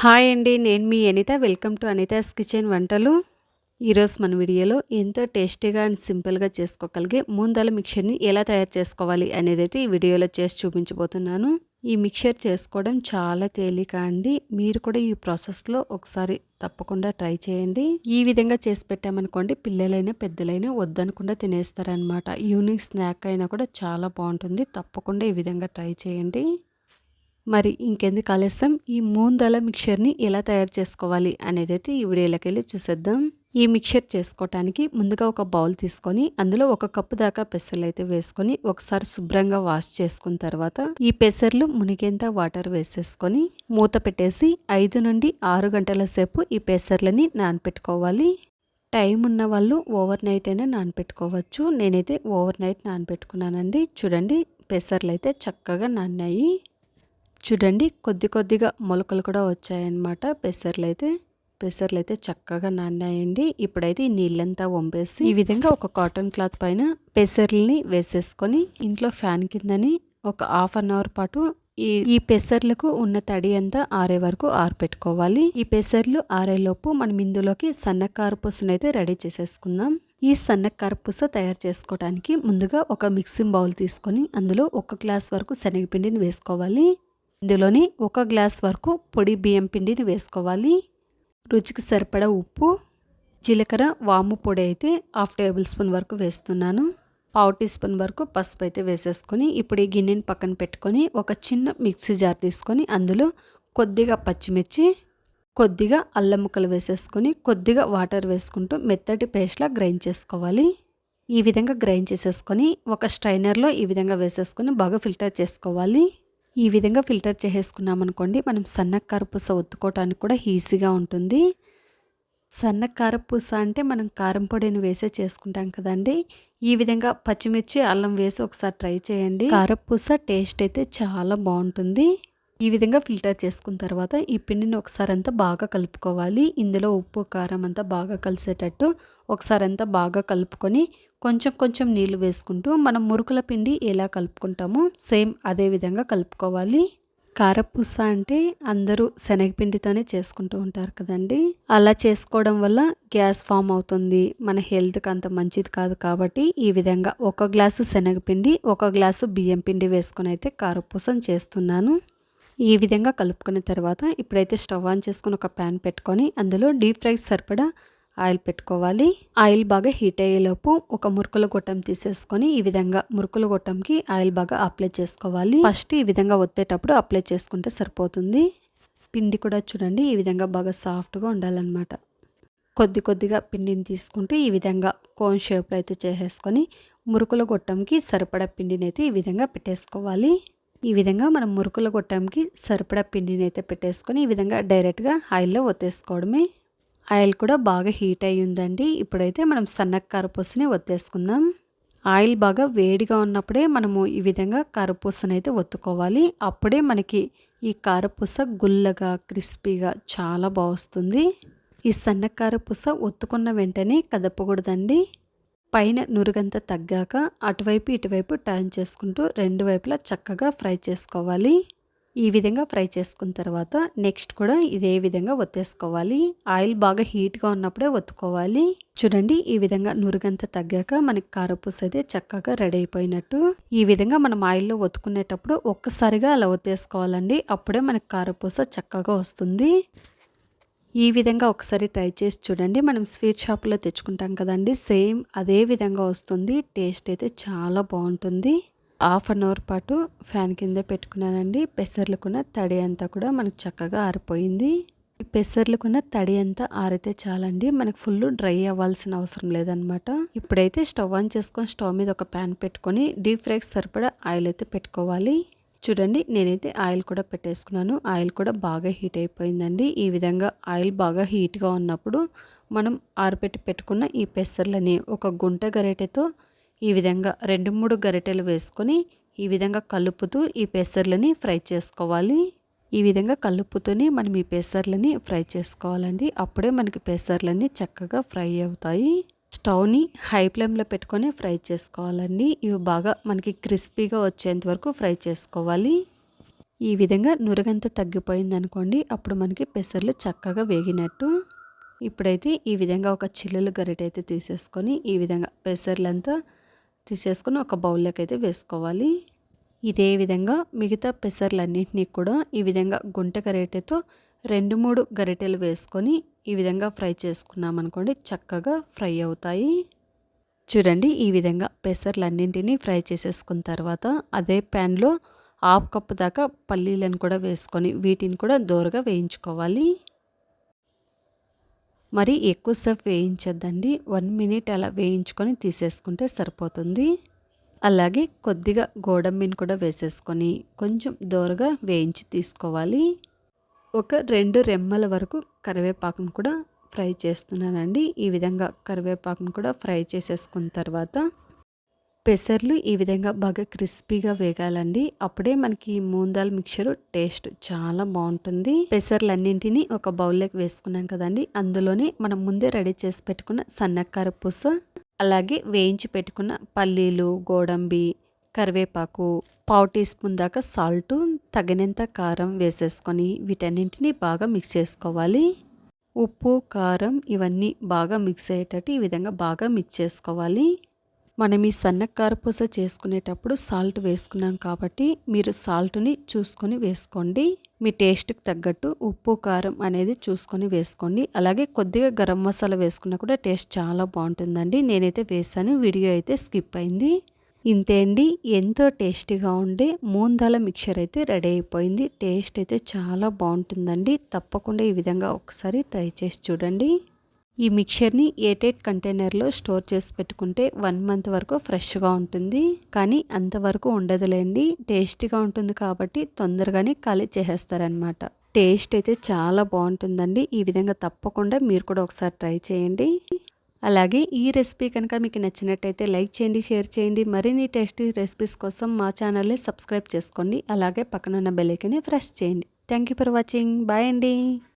Hi అండి నేను మీ Anitha. Welcome to Anitha's kitchen వంటలు. ఈరోజు మన వీడియోలో ఎంతో టేస్టీగా అండ్ సింపుల్గా చేసుకోగలిగే మూందల మిక్చర్ని ఎలా తయారు చేసుకోవాలి అనేది అయితే ఈ వీడియోలో చేసి చూపించబోతున్నాను. ఈ మిక్చర్ చేసుకోవడం చాలా తేలిక అండి. మీరు కూడా ఈ ప్రాసెస్లో ఒకసారి తప్పకుండా ట్రై చేయండి. ఈ విధంగా చేసి పెట్టామనుకోండి పిల్లలైనా పెద్దలైనా వద్దనకుండా తినేస్తారనమాట ఈవినింగ్ స్నాక్ అయినా కూడా చాలా బాగుంటుంది. తప్పకుండా ఈ విధంగా ట్రై చేయండి. మరి ఇంకెందుకు ఆలస్యం? ఈ మూందల మిక్చర్ని ఎలా తయారు చేసుకోవాలి అనేది అయితే ఈ వీడియోలోకి వెళ్ళి చూసేద్దాం. ఈ మిక్చర్ చేసుకోవటానికి ముందుగా ఒక బౌల్ తీసుకొని అందులో ఒక కప్పు దాకా పెసర్లు అయితే వేసుకొని ఒకసారి శుభ్రంగా వాష్ చేసుకున్న తర్వాత ఈ పెసర్లు మునిగేంత వాటర్ వేసేసుకొని మూత పెట్టేసి ఐదు నుండి ఆరు గంటల సేపు ఈ పెసర్లని నానపెట్టుకోవాలి. టైం ఉన్న వాళ్ళు ఓవర్ నైట్ అయినా నానపెట్టుకోవచ్చు. నేనైతే ఓవర్ నైట్ నానపెట్టుకున్నానండి. చూడండి పెసర్లు అయితే చక్కగా నాన్నాయి. చూడండి కొద్ది కొద్దిగా మొలకలు కూడా వచ్చాయన్నమాట. పెసర్లు అయితే పెసర్లు అయితే చక్కగా నానాయండి ఇప్పుడైతే ఈ నీళ్ళంతా వంపేసి ఈ విధంగా ఒక కాటన్ క్లాత్ పైన పెసర్లని వేసేసుకొని ఇంట్లో ఫ్యాన్ కిందని ఒక హాఫ్ అన్ అవర్ పాటు ఈ ఈ పెసర్లకు ఉన్న తడి అంతా ఆరే వరకు ఆరపెట్టుకోవాలి. ఈ పెసర్లు ఆరేలోపు మనం ఇందులోకి సన్నకారపూసను అయితే రెడీ చేసేసుకుందాం. ఈ సన్నకారపూస తయారు చేసుకోవడానికి ముందుగా ఒక మిక్సింగ్ బౌల్ తీసుకొని అందులో ఒక గ్లాస్ వరకు శనగపిండిని వేసుకోవాలి. ఇందులోని ఒక గ్లాస్ వరకు పొడి బియ్యం పిండిని వేసుకోవాలి. రుచికి సరిపడా ఉప్పు జీలకర్ర వాము పొడి అయితే హాఫ్ టేబుల్ స్పూన్ వరకు వేస్తున్నాను. పావు టీ స్పూన్ వరకు పసుపు అయితే వేసేసుకొని ఇప్పుడు ఈ గిన్నెని పక్కన పెట్టుకొని ఒక చిన్న మిక్సీ జార్ తీసుకొని అందులో కొద్దిగా పచ్చిమిర్చి కొద్దిగా అల్లం ముక్కలు వేసేసుకొని కొద్దిగా వాటర్ వేసుకుంటూ మెత్తటి పేస్ట్లా గ్రైండ్ చేసుకోవాలి. ఈ విధంగా గ్రైండ్ చేసేసుకొని ఒక స్ట్రైనర్లో ఈ విధంగా వేసేసుకొని బాగా ఫిల్టర్ చేసుకోవాలి. ఈ విధంగా ఫిల్టర్ చేసేసుకున్నాం అనుకోండి మనం సన్న కారపూస ఒత్తుకోవటానికి కూడా ఈజీగా ఉంటుంది. సన్న కారపూస అంటే మనం కారం పొడిని వేసే చేసుకుంటాం కదండి. ఈ విధంగా పచ్చిమిర్చి అల్లం వేసి ఒకసారి ట్రై చేయండి. కారపూస టేస్ట్ అయితే చాలా బాగుంటుంది. ఈ విధంగా ఫిల్టర్ చేసుకున్న తర్వాత ఈ పిండిని ఒకసారి అంతా బాగా కలుపుకోవాలి. ఇందులో ఉప్పు కారం అంతా బాగా కలిసేటట్టు ఒకసారి అంతా బాగా కలుపుకొని కొంచెం కొంచెం నీళ్ళు వేసుకుంటూ మనం మురుకుల పిండి ఎలా కలుపుకుంటామో సేమ్ అదే విధంగా కలుపుకోవాలి. కారపూస అంటే అందరూ శనగపిండితోనే చేసుకుంటూ ఉంటారు కదండి. అలా చేసుకోవడం వల్ల గ్యాస్ ఫామ్ అవుతుంది. మన హెల్త్కి అంత మంచిది కాదు కాబట్టి ఈ విధంగా ఒక గ్లాసు శనగపిండి ఒక గ్లాసు బియ్యం పిండి వేసుకొని అయితే కారపూసను చేస్తున్నాను. ఈ విధంగా కలుపుకున్న తర్వాత ఇప్పుడైతే స్టవ్ ఆన్ చేసుకుని ఒక ప్యాన్ పెట్టుకొని అందులో డీప్ ఫ్రై సరిపడా ఆయిల్ పెట్టుకోవాలి. ఆయిల్ బాగా హీట్ అయ్యేలోపు ఒక మురుకుల గొట్టం తీసేసుకొని ఈ విధంగా మురుకుల గొట్టంకి ఆయిల్ బాగా అప్లై చేసుకోవాలి. ఫస్ట్ ఈ విధంగా ఒత్తేటప్పుడు అప్లై చేసుకుంటే సరిపోతుంది. పిండి కూడా చూడండి ఈ విధంగా బాగా సాఫ్ట్గా ఉండాలన్నమాట. కొద్ది కొద్దిగా పిండిని తీసుకుంటే ఈ విధంగా కోన్ షేప్లో అయితే చేసేసుకొని మురుకుల గొట్టంకి సరిపడా పిండిని అయితే ఈ విధంగా పెట్టేసుకోవాలి. ఈ విధంగా మనం మురుకుల గొట్టంకి సరిపడా పిండిని అయితే పెట్టేసుకొని ఈ విధంగా డైరెక్ట్గా ఆయిల్లో ఒత్తేసుకోవడమే. ఆయిల్ కూడా బాగా హీట్ అయి ఉందండి ఇప్పుడైతే మనం సన్న కారపూసని ఒత్తేసుకుందాం. ఆయిల్ బాగా వేడిగా ఉన్నప్పుడే మనము ఈ విధంగా కారపూసని అయితే ఒత్తుకోవాలి. అప్పుడే మనకి ఈ కారపూస గుల్లగా క్రిస్పీగా చాలా బాగుస్తుంది. ఈ సన్న కారపూస ఒత్తుకున్న వెంటనే కదపకూడదండి. పైన నురుగంతా తగ్గాక అటువైపు ఇటువైపు టర్న్ చేసుకుంటూ రెండు వైపులా చక్కగా ఫ్రై చేసుకోవాలి. ఈ విధంగా ఫ్రై చేసుకున్న తర్వాత నెక్స్ట్ కూడా ఇదే విధంగా ఒత్తేసుకోవాలి. ఆయిల్ బాగా హీట్గా ఉన్నప్పుడే ఒత్తుకోవాలి. చూడండి ఈ విధంగా నురుగంతా తగ్గాక మనకి కారపూస అయితే చక్కగా రెడీ అయిపోయినట్టు. ఈ విధంగా మనం ఆయిల్లో ఒత్తుకునేటప్పుడు ఒక్కసారిగా అలా ఒత్తేసుకోవాలండి. అప్పుడే మనకి కారపూస చక్కగా వస్తుంది. ఈ విధంగా ఒకసారి ట్రై చేసి చూడండి. మనం స్వీట్ షాప్లో తెచ్చుకుంటాం కదండి. సేమ్ అదే విధంగా వస్తుంది. టేస్ట్ అయితే చాలా బాగుంటుంది. హాఫ్ అన్ అవర్ పాటు ఫ్యాన్ కింద పెట్టుకున్నానండి. పెసర్లకున్న తడి అంతా కూడా మనకు చక్కగా ఆరిపోయింది. పెసర్లకున్న తడి అంతా ఆరితే చాలండి. మనకు ఫుల్ డ్రై అవ్వాల్సిన అవసరం లేదనమాట. ఇప్పుడైతే స్టవ్ ఆన్ చేసుకొని స్టవ్ మీద ఒక ప్యాన్ పెట్టుకొని డీప్ ఫ్రైకి సరిపడా ఆయిల్ అయితే పెట్టుకోవాలి. చూడండి నేనైతే ఆయిల్ కూడా పెట్టేసుకున్నాను. ఆయిల్ కూడా బాగా హీట్ అయిపోయిందండి. ఈ విధంగా ఆయిల్ బాగా హీట్గా ఉన్నప్పుడు మనం ఆరబెట్టి పెట్టుకున్న ఈ పెసర్లని ఒక గుంట గరిటెతో ఈ విధంగా రెండు మూడు గరిటెలు వేసుకొని ఈ విధంగా కలుపుతూ ఈ పెసర్లని ఫ్రై చేసుకోవాలి. ఈ విధంగా కలుపుతూనే మనం ఈ పెసర్లని ఫ్రై చేసుకోవాలండి. అప్పుడే మనకి పెసర్లన్నీ చక్కగా ఫ్రై అవుతాయి. స్టవ్ని హై ఫ్లేమ్లో పెట్టుకొని ఫ్రై చేసుకోవాలండి. ఇవి బాగా మనకి క్రిస్పీగా వచ్చేంత వరకు ఫ్రై చేసుకోవాలి. ఈ విధంగా నురగంత తగ్గిపోయింది అనుకోండి అప్పుడు మనకి పెసర్లు చక్కగా వేగినట్టు. ఇప్పుడైతే ఈ విధంగా ఒక చిల్లులు గరిట అయితే తీసేసుకొని ఈ విధంగా పెసర్లంతా తీసేసుకొని ఒక బౌల్లోకి అయితే వేసుకోవాలి. ఇదే విధంగా మిగతా పెసర్లన్నింటినీ కూడా ఈ విధంగా గుంట గరిటెతో రెండు మూడు గరిటెలు వేసుకొని ఈ విధంగా ఫ్రై చేసుకున్నామనుకోండి చక్కగా ఫ్రై అవుతాయి. చూడండి ఈ విధంగా పెసర్లన్నింటినీ ఫ్రై చేసేసుకున్న తర్వాత అదే ప్యాన్లో హాఫ్ కప్పు దాకా పల్లీలను కూడా వేసుకొని వీటిని కూడా దోరగా వేయించుకోవాలి. మరి ఎక్కువసేపు వేయించద్దండి. వన్ మినిట్ అలా వేయించుకొని తీసేసుకుంటే సరిపోతుంది. అలాగే కొద్దిగా గోడంబిని కూడా వేసేసుకొని కొంచెం దోరగా వేయించి తీసుకోవాలి. ఒక రెండు రెమ్మల వరకు కరివేపాకును కూడా ఫ్రై చేస్తున్నానండి. ఈ విధంగా కరివేపాకును కూడా ఫ్రై చేసేసుకున్న తర్వాత పెసర్లు ఈ విధంగా బాగా క్రిస్పీగా వేగాలండి. అప్పుడే మనకి మూందాల్ మిక్చర్ టేస్ట్ చాలా బాగుంటుంది. పెసర్లన్నింటినీ ఒక బౌల్లోకి వేసుకున్నాం కదండి. అందులోనే మనం ముందే రెడీ చేసి పెట్టుకున్న సన్నకార పూస అలాగే వేయించి పెట్టుకున్న పల్లీలు గోడంబి కరివేపాకు పావు టీ స్పూన్ దాకా సాల్ట్ తగినంత కారం వేసేసుకొని వీటన్నింటినీ బాగా మిక్స్ చేసుకోవాలి. ఉప్పు కారం ఇవన్నీ బాగా మిక్స్ అయ్యేటట్టు ఈ విధంగా బాగా మిక్స్ చేసుకోవాలి. మనం ఈ సన్న కారపూస చేసుకునేటప్పుడు సాల్ట్ వేసుకున్నాం కాబట్టి మీరు సాల్ట్ని చూసుకొని వేసుకోండి. మీ టేస్ట్కి తగ్గట్టు ఉప్పు కారం అనేది చూసుకొని వేసుకోండి. అలాగే కొద్దిగా గరం మసాలా వేసుకున్నా కూడా టేస్ట్ చాలా బాగుంటుందండి. నేనైతే వేసాను వీడియో అయితే స్కిప్ అయింది. ఇంతే అండి. ఎంతో టేస్టీగా ఉండే మూందాల మిక్చర్ అయితే రెడీ అయిపోయింది. టేస్ట్ అయితే చాలా బాగుంటుందండి. తప్పకుండా ఈ విధంగా ఒకసారి ట్రై చేసి చూడండి. ఈ మిక్చర్ని ఎయిట్ కంటైనర్లో స్టోర్ చేసి పెట్టుకుంటే వన్ మంత్ వరకు ఫ్రెష్గా ఉంటుంది. కానీ అంతవరకు ఉండదులేండి. టేస్టీగా ఉంటుంది కాబట్టి తొందరగానే ఖాళీ చేసేస్తారనమాట టేస్ట్ అయితే చాలా బాగుంటుందండి. ఈ విధంగా తప్పకుండా మీరు కూడా ఒకసారి ట్రై చేయండి. అలాగే ఈ రెసిపీ కనుక మీకు నచ్చినట్టయితే లైక్ చేయండి షేర్ చేయండి. మరిన్ని టేస్టీ రెసిపీస్ కోసం మా ఛానల్ని సబ్స్క్రైబ్ చేసుకోండి. అలాగే పక్కనున్న బెల్లైకని ప్రెస్ చేయండి. Thank you for watching. Bye అండి.